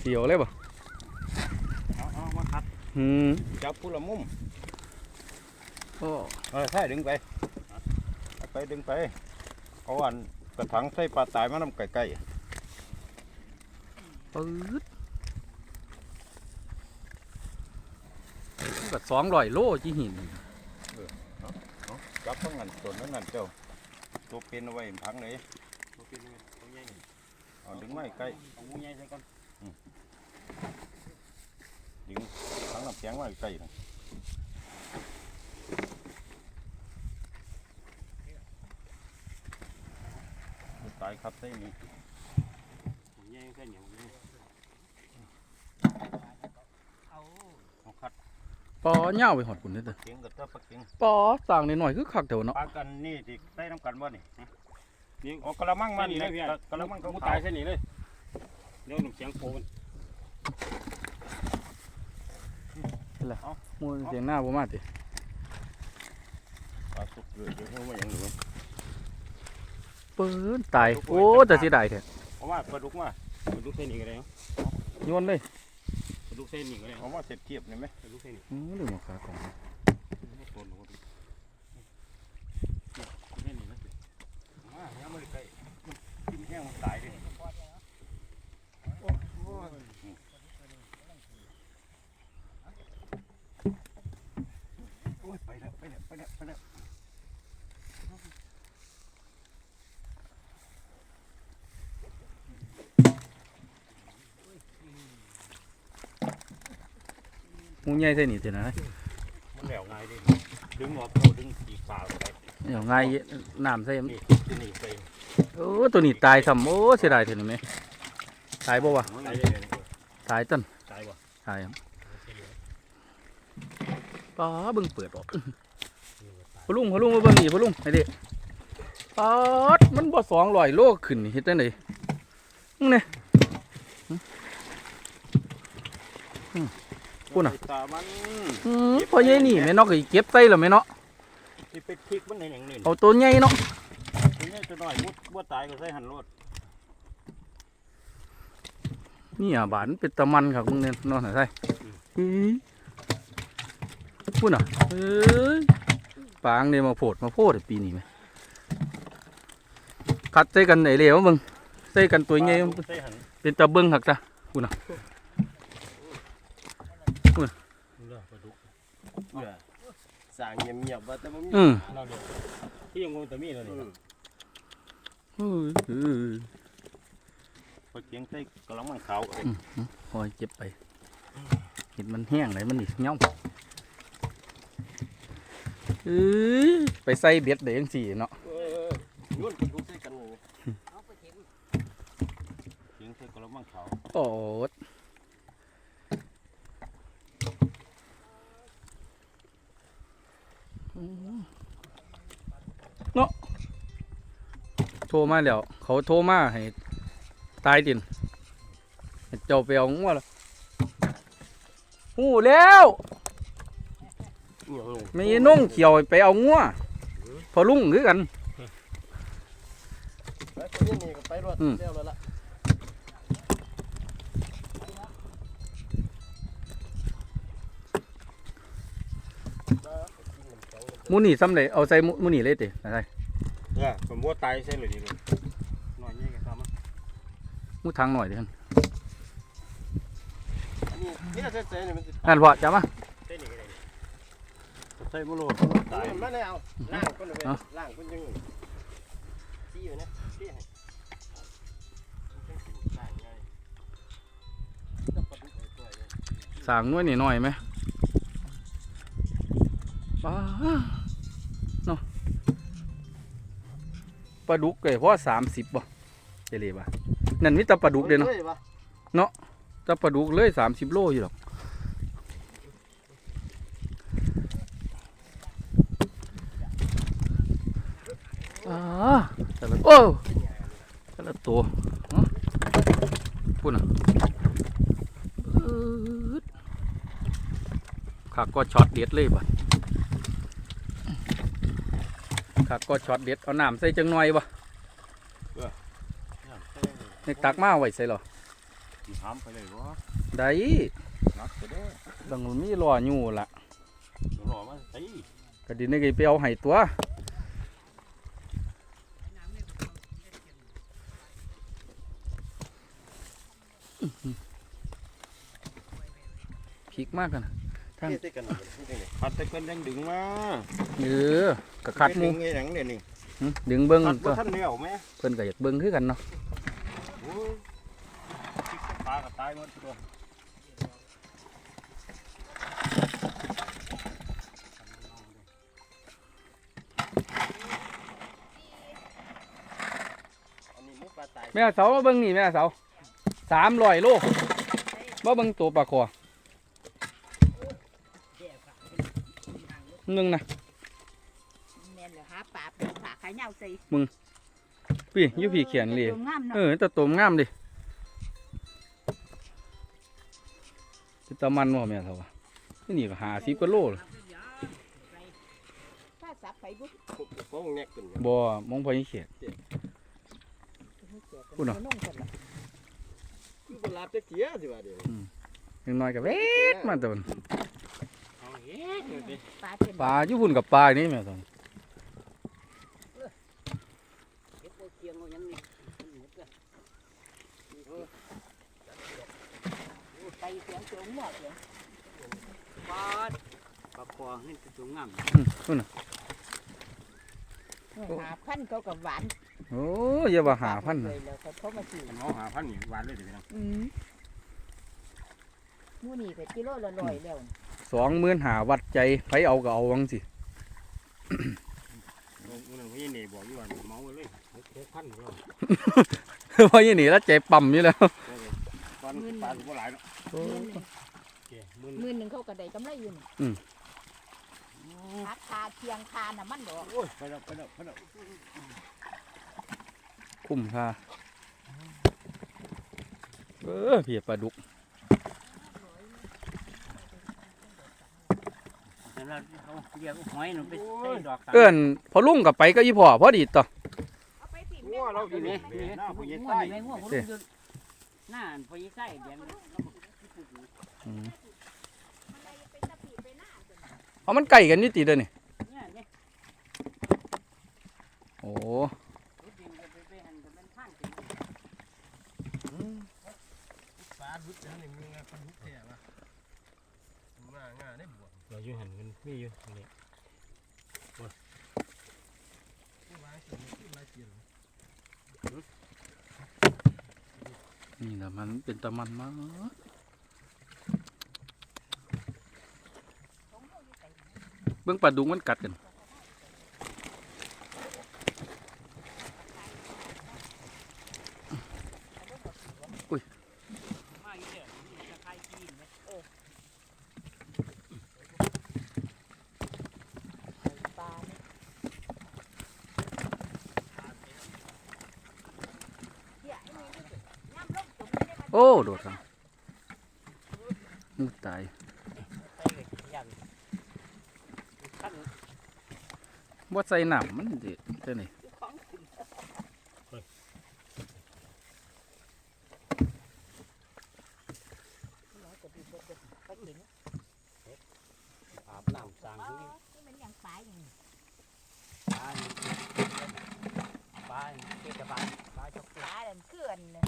เสียวเลยบ่ เอาเอามาคัดอืมจับผู้ละมุม โอ้เออใช่ดึงไปเอาไปดึงไปเอาอันกระถางใส่ปลาตายมานำไก่ปื๊ดก็สองร้อยโลจีหิน ๆจับทั้งนั้นตัวนั้นนั่นเจ้าตัวเป็นเอาไว้พังเลยตัวเป็นยังไงตัวใหญ่เอาดึงไม่ใกล้เอางูใหญ่ใส่ก่อนดึงทั้งน้ำแข็งไว้ใกล้นะายครับใส่นี่งูใหญ่ใส่เหนียวงูเอาคัดปอเหย้าไปหอดคุณเด้อเด้อเข็งกับเต้าปลาเข็งปอต่างนิดหน่อยคือคักเถวเนาะปลากันนี่ที่ใส่น้ำกันบ่นี่นี่โอ้กระมังมันนี่นี่เลยพี่กระกระมังเขางูขาตายวเส้นนี้เลยเดี๋ยวหนุ่มเสียงโผล่มันมูเสียงหน้าบ่มาติปลาสุกเลยเดี๋ยวเขามาอย่างหนู ปื้นตาย โอ้แต่สิได้แท้เอาว่าปลาดุกมาปลาดุกเส้นนี้ก็ได้เนาะโยนเลยปลาดุกเส้นนี้ก็ได้เอามาเสร็จเทียบนี่ไหมปลาดุกเส้นนี้อือลืมเอาขาของ ตัวหนูเส้นนี้นะ มาอย่ามาใกล้กินแห้งมันตายเลยโอ้ยไปแล้วไปแล้วไปแล้วไปแล้ว มูใหญ่ใส่นี่ตินะมันแล้วง่ายดิดึงออกเขาดึงปีกปลาไปเดี๋ยวง่ายน้ำใส่มันนี่ที่นี่ใส่โอ้ตัวนี้ตายซ้ำโอ้เสียดายเถอะนี่แม่ตายบ่วะตายเลยตายต้นตายบ่ตายครับป้าเบิ่งเปิดออกพอลุงพอลุงมาเบิ่งนี่พอลุงไอ้เด็กป๊าดมันบ่สองร้อยโลขึ้นนี่เฮ็ดจังไดมึงเนี่ย พูดน่ะตามันอืมพอใหญ่นี่แม่เนาะก็สิเก็บใส่แล้วแม่เนาะที่ไปพลิกมันในอย่างนี้เอาตัวใหญ่เนาะตัวนี้ตัวน้อยมุดบ่ตายก็ใส่หันรถนี่อะบานเป็นตะมันครับมึงเนี่ยเนาะไหนใส่อื้อพูดน่ะเอ้ยปางเนี่ยมาโพดมาโพดปีนี้ไหมคัดใส่กันไหนเหลวมึงใส่กันตัวใหญ่ใส่หันเป็นตะเบิ้งหักจ้ะเลือปลาดุก สั่งเงียบๆว่าแต่บ่มีอืมเราเดี๋ยวที่ยังงูตะมีเราเนี่ยเอ้ยเอ้ยปลาเกียงใส่กระมังขาวคอยเจ็บไปเห็นมันแห้งไหนมันนี่เงาเอ้ยไปใส่เบ็ดเด้ยังสี่เนาะเออโยนปลาดุกใส่กันเลยเกียงใส่กระมังขาวโอ้ดเนาะ โทรมาแล้ว เขาโทรมาให้ตายดินให้เจ้าไปเอางัวละหูแล้วเหนียวลงมีนุ่งเขียวไปเอางัวพอลุงคือกันไปคนนี้นี่ก็ไปรถอืมเร็วแล้วล่ะหมูนี่ซ้ำเลยเอาใส่หมูหมูนี่เลยติอะไร เนี่ยผมว่าตายใส่เลยดีเลยหน่อยใหญ่กันตามมาหมูทางหน่อยเดิอันนี้นี่เส้นๆนี่มันสินั่นพอจับมาเส้นนี้ก็ได้ใส่บุโรตายมาแล้วล่างคนเลยล่างคนยังซี่อยู่นะซี่ให้ล่างง่ายจับปลาดุกไอ้ตัวเนี่ยสางน้อยนี่หน่อยไหมป้า ปลาดุกเลยเพราะสามสิบบ่เจเลยบ่นั่นมิตะปลาดุกเลยเนาะเนาะตะปลาดุกเลยสามสิบโลอยู่หรอกอ๋อโอ้แต่ละตัวพูดนะขากก็ช็อตเด็ดเลยบ่ ดขาก็ช็อตเด็ดเอาน้ำใส่จังหน่อยบ่ในตักมาไว้ใส่หรอสิถามไปเลยวะได้นักไปเด้อต้องมีรออยู่ล่ะรอมาตีก็ดินนี่ก็ไปเอาให้ตัวพริกมากกันนะ ครับเทใส่กันนี่เป็นจังได๋พัดแต่กันยังดึงมาเออกะคัดหมูดึงไงหนังเดี๋ยวนี้หึดึงเบิ้งคัดตับ่วทันเลี้ยวแม่เพิ่นก็อยากเบิ้งคือกันเนาะโอ้ยปลาก็ตายหมดตัวอันนี้หมูปลาตายแม่เสามาเบิ้งนี่แม่เสาสามร้อยโลมาเบิ้งตัวปลาคอ นึ่งนะแม่นเลยหาปลาเป็นปลาขายเหย้าใส่พี่อยูพี่เขียนเลยตัวงามเอเนาะอแต่ตัวงามดิจะตะมันบ่แม่เสาวะนี่ก็หาสิบกว่าโลเลยถ้าสับไปบุโค้งแนกขึ้นบ่มองพอยี่เขียน พูดเนาะนุ่งกันล่ะคือบ่ลาบจักเที่ยสิว่าเดี๋ยว ยังน้อยก็เวทมาตัวนั้ ปลาเป็นปลาอยู่พุ่นกับปลานี่แม่ตอนเก็บโปเกียงเอายังนี่ไปเสียงเสียงหัวเสียงปลาปลาคอนี่ตัวงามอืมพุ่นน่ะหาพันเขากับหวานโอ้ยอย่าว่าหาพันเลน่ะยแล้วเขาเขามาซื้อเอาหาพันนี่หวานเลยเดี๋ยวพี่น้องอืมหมูนี่ก็กิโลละร้อยแล้ว สองหมื่นหาวัดใจไผเอาก็เอาวังสิมื้อนั้นพี่นี่บอกอยู่ว่าเมาเลย6,000บ่เพราะยี่นี่แล้วใจปั๊มอยู่แล้วตอนปลาบ่หลายเนาะหมื่นหนึ่งโอเคมื้อหมื่นหนึ่งเขาก็ได้กำไรอยู่นี่อืมราคาเคียงคาน่ะมันดอกโอ้ยไปแล้วไปแล้วไปแล้วคุ้มค่าเออเพียปลาดุก แต่ เราเอาเรียกหอยหนูไปใส่ดอกเอิ้นพอลุงกับไปก็อีพ่อพอดีต่อเอาไปสิงัวเราอยู่นี่นี่หน้าผู้ใหญ่ง่วใต้งอยู่ในง่วงผมเอ๊ะอยู่หน้าพอยี่ไส้เดียงแล้วก็พูดอยู่อืมเอามันไก่กันอยู่ติเด้อนี่เนี่ยเนี่ยโอ้รถยิงไปไปหันกับมันผ่านถึงปลาดุดจังนี่มึงปลาดุดแท้ว่ะมาง่าได้บ่ เราอยู่หันมันมีอยู่งต้นี่นี่แหละมันเป็นตะมันมากเบิ่งปลาดุงมันกัดกัน มาอยู่เดียวนี่จะใครกินไหม ปลานี่เดี๋ยวไอ้นี่นี่สิย่ำลงตุ่มนี่ได้มัน โอ้โดดครับมุดตายใส่เหล็กยันขั้นว่าใส่น้ำมันสิเท่านี้ของขึ้นน้อยก็ดีบ่เป็นปลาเข็งอาบน้ำสางนี่มันยังปลาอย่างนี้ปลาปลาเกตปลาปลาชกปลาเดินเคลื่อนเนี่ย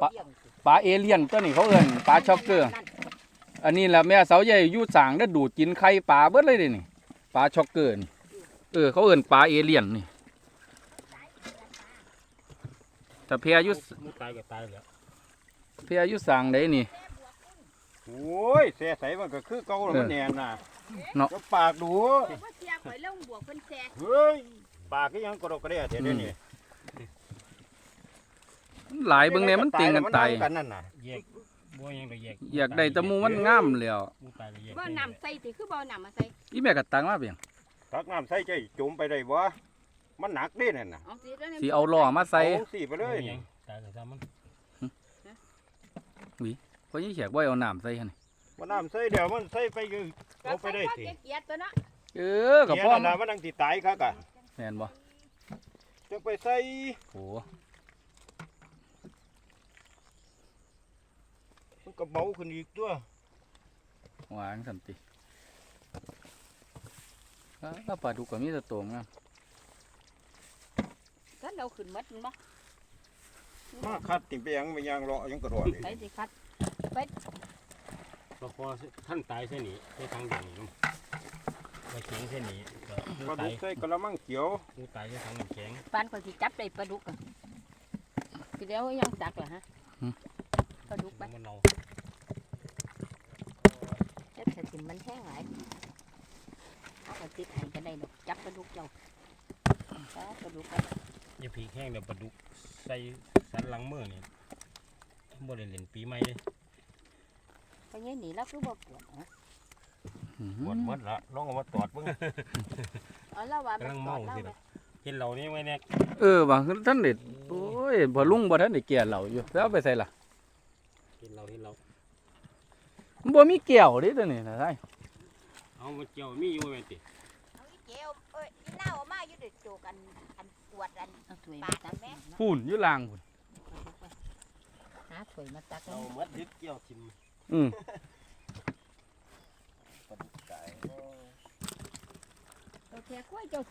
เดี๋ยวเลี้ยงสิปลาเอเลี่ยนตัวนี้เขาเอิ้นปลาช็อกเกอร์นั่นอันนี้แหละแม่เสาใหญ่อยู่สางได้ดูดกินไข่ปลาเบิดเลยเดะนี่ปลาช็อกเกอร์นี่เออเขาเอิ้นปลาเอเลี่ยนนี่แต่เพียอยู่มึงตายก็ตายแล้วเพียอยู่สางได้นี่ โอ้ยเสียใสมันก็คือเก่าแล้วมันแน่นน่ะเนาะจะปากดู ว่าเสียข่อยลงบวกเพิ่นแซ่เฮ้ยปากก็ยังกระดกกระเดียเดี๋ยวนี้ หลายเบิ่งเนี่ยมันติงกันตายมังกันนั่นน่ะแยกบ่ยังได้แยกอยากได้แตะมูมันงามแล้วมึงตายแล้วแยกบ่น้ำใส่ติคือบ่น้ำมาใส่อีแม่ก็ตังมาเพียงตักน้ำใส่ใจจุ่มไปได้บ่มันหนักเด้นั่นน่ะเอาสิแล้วนี่สิเอาล้อมาใส่เอาสี่ไปเลยอาหยังตายก็ซ้ำมันเพราะยี่เขียกบ่เอาน้ำใส่หั่นนี่มันน้ำใส่เดี๋ยวมันใส่ไปก็ก็เอาไปได้ใส่สิว่าเกลียดตัวเนาะเออกับเกียพ่อร์นั่นน่ะมันนั่งติตายคักอะแม่นบ่จะไปใส่โอ้ มันก็เบาขึ้นอีกตัวหวานสันติถ้าปลาดุกก็มีแต่ตัวงามก็เราขึ้นหมดมันบ่มาคัดติ่งไปยังไปยางเลาะยังกระโดดไปสิคัดก็พอท่านตายเส้นนี้ใช้ทางเดียวนี่เนาะไปเขียงเส้นนี้ก็ปลาตาดุยกใส่กระมังเขียวกูตายใช้ทางน้ำแข็งปานก็สิจับได้ปลาดุกอะคือเดี๋ยวยังจักเหรอฮะ ปลาดุกไปมันเอาจับสิมันแห้งหลายเอาก็ติดให้ก็ได้ดอกจับปลาดุกเจ้าจับปลาดุกไปอย่าผีแห้งเดี๋ยวปลาดุกใส่สันหลังมือนี่บ่ได้เล่นปีใหม่เลยไปยัยหนีแล้วคือบ่ปวดฮะอื้อหมดหมดละลองเอามาตอดเบิ่งเอาแล้วว่ามันปวดแล้วไหมเห็นเรานี่ไว้เนี่ยเออว่าท่านเด็ดโอ้ยพอลุงบ่ท่านได้เกี่ยเหล่าอยู่แล้วเอาไปใส่ล่ะ เห็นเราเห็นเรา มัน บ่มีเกี่ยวเดิตัวนี้นะใช่เอามาเจียวมีอยู่แม่นติเอาอีเจียวเอ้ยอีน่าเอามาอยู่เด็ดโจกันอันปวดอันปาดอันแม่ ฝุ่นอยู่ล่างฝุ่นหาถวยมาตักเอามัดยึดเกี่ยวทิมอืมโอเคกล้วยเจ้า